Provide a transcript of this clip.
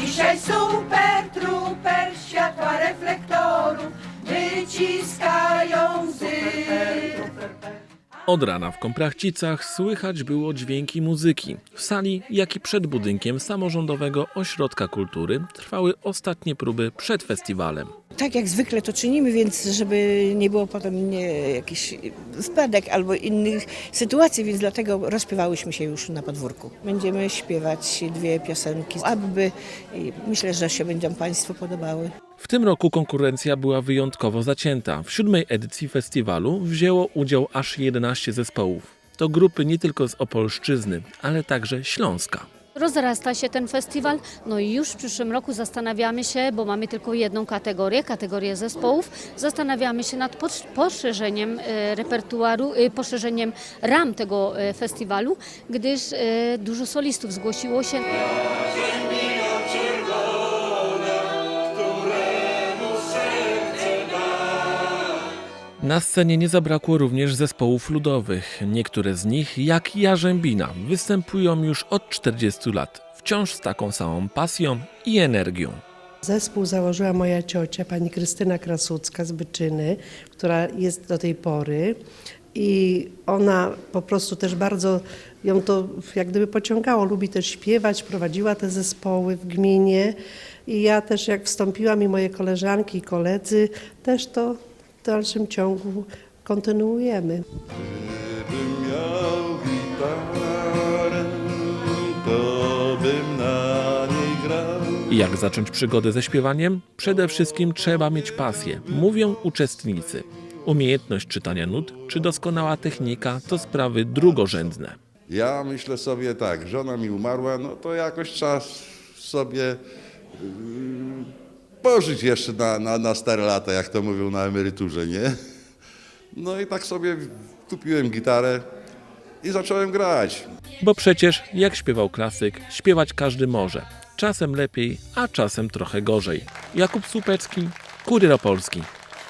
Dzisiaj super truper światła reflektorów wyciskają łzy. Od rana w Komprachcicach słychać było dźwięki muzyki. W sali, jak i przed budynkiem samorządowego ośrodka kultury trwały ostatnie próby przed festiwalem. Tak jak zwykle to czynimy, więc żeby nie było potem nie, jakiś spadek albo innych sytuacji, więc dlatego rozpiewałyśmy się już na podwórku. Będziemy śpiewać dwie piosenki, aby i myślę, że się będą Państwu podobały. W tym roku konkurencja była wyjątkowo zacięta. W siódmej edycji festiwalu wzięło udział aż 11 zespołów. To grupy nie tylko z Opolszczyzny, ale także Śląska. Rozrasta się ten festiwal, no i już w przyszłym roku zastanawiamy się, bo mamy tylko jedną kategorię, kategorię zespołów, zastanawiamy się nad posz- poszerzeniem e, repertuaru, e, poszerzeniem ram tego e, festiwalu, gdyż dużo solistów zgłosiło się. Na scenie nie zabrakło również zespołów ludowych. Niektóre z nich, jak Jarzębina, występują już od 40 lat, wciąż z taką samą pasją i energią. Zespół założyła moja ciocia, pani Krystyna Krasucka z Byczyny, która jest do tej pory. I ona po prostu też bardzo ją to jak gdyby pociągało. Lubi też śpiewać, prowadziła te zespoły w gminie. I ja też jak wstąpiłam i moje koleżanki i koledzy, też to w dalszym ciągu kontynuujemy. Gdybym miał gitarę, to bym na niej grał. I Jak zacząć przygodę ze śpiewaniem? Przede wszystkim trzeba mieć pasję, mówią uczestnicy. Umiejętność czytania nut czy doskonała technika to sprawy drugorzędne. Ja myślę sobie tak, żona mi umarła, no to jakoś trzeba sobie yy, pożyć jeszcze na, na, na stare lata, jak to mówią na emeryturze, nie? No i tak sobie kupiłem gitarę i zacząłem grać. Bo przecież, jak śpiewał klasyk, śpiewać każdy może. Czasem lepiej, a czasem trochę gorzej. Jakub Słupecki, Kurier Opolski.